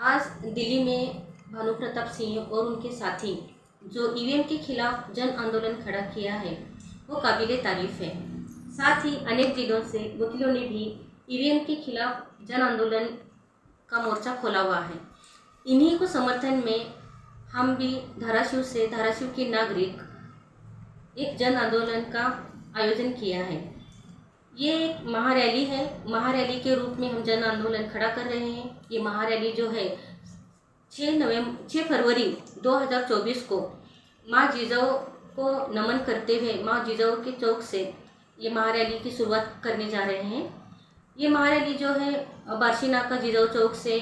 आज दिल्ली में भानु प्रताप सिंह और उनके साथी, जो ईवीएम के खिलाफ जन आंदोलन खड़ा किया है, वो काबिल तारीफ़ है। साथ ही अनेक जिलों से वकीलों ने भी ईवीएम के खिलाफ जन आंदोलन का मोर्चा खोला हुआ है। इन्हीं को समर्थन में हम भी धाराशिव से धाराशिव के नागरिक एक जन आंदोलन का आयोजन किया है। ये एक महारैली है। महारैली के रूप में हम जन आंदोलन खड़ा कर रहे हैं। ये महारैली जो है छः नवंबर छः फरवरी 2024 को माँ जिजाऊ को नमन करते हुए, माँ जिजाऊ के चौक से ये महारैली की शुरुआत करने जा रहे हैं। ये महारैली जो है, बार्शी नाका जिजाऊ चौक से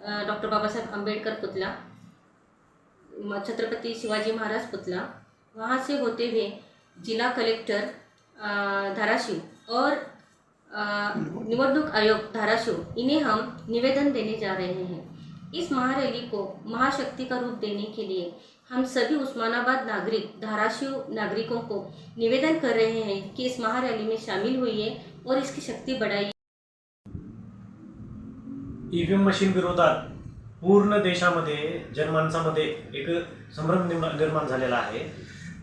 डॉक्टर बाबा साहेब अंबेडकर पुतला, छत्रपति शिवाजी महाराज पुतला, वहाँ से होते हुए जिला कलेक्टर धाराशिव और निवडणूक आयोग धाराशिव, इन्हें हम निवेदन देने जा रहे हैं। इस महारैली को महाशक्ति का रूप देने के लिए हम सभी उस्मानाबाद नागरिक, धाराशिव नागरिकों को निवेदन कर रहे हैं कि इस महारैली में शामिल होइए और इसकी शक्ति बढ़ाइए। ईव्हीएम मशीन विरोधात पूर्ण देशामध्ये, जनमानसामध्ये एक संभ्रम निर्माण झालेला आहे.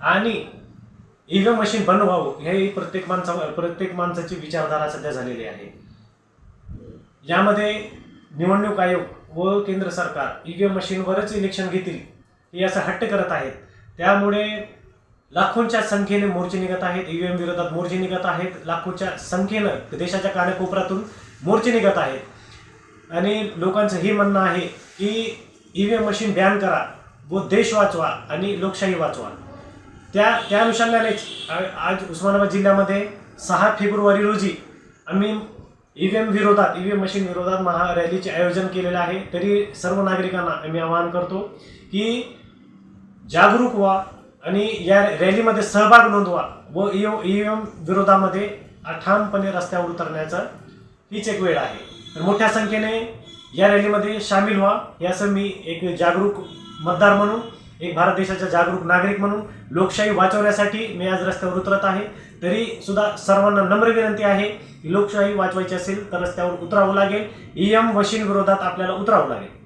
आणि ईव्हीएम मशीन बंद व्हावं हे प्रत्येक माणसा प्रत्येक माणसाची विचारधारा सध्या झालेली आहे. यामध्ये निवडणूक आयोग व केंद्र सरकार ईव्हीएम मशीनवरच इलेक्शन घेतील हे असं हट्ट करत आहेत. त्यामुळे लाखोंच्या संख्येने मोर्चे निघत आहेत ईव्हीएम विरोधात मोर्चे निघत आहेत लाखोच्या संख्येनं देशाच्या कानाकोपऱ्यातून मोर्चे निघत आहेत. आणि लोकांचं हे म्हणणं आहे की ईव्हीएम मशीन बॅन करा व देश वाचवा आणि लोकशाही वाचवा. त्या त्या अनुषंगानेच आज उस्मानाबाद जिल्ह्यामध्ये सहा फेब्रुवारी रोजी आम्ही ईव्हीएम विरोधात ईव्हीएम मशीन विरोधात महारॅलीचे आयोजन केलेलं आहे. तरी सर्व नागरिकांना आम्ही आवाहन करतो की जागरूक व्हा आणि या रॅलीमध्ये सहभाग नोंदवा व ई एम विरोधामध्ये ठामपणे रस्त्यावर उतरण्याचा हीच एक वेळ आहे. तर मोठ्या संख्येने या रॅलीमध्ये सामील व्हा. याचं मी एक जागरूक मतदार म्हणून एक भारत देशाचा जागरूक नागरिक म्हणून लोकशाही वाचवण्यासाठी मी आज रस्त्यावर उतरत आहे. तरी सुद्धा सर्वांना नम्र विनंती आहे की लोकशाही वाचवायची असेल तर रस्त्यावर उतरावं लागेल. ई एम मशीन विरोधात आपल्याला उतरावं लागेल.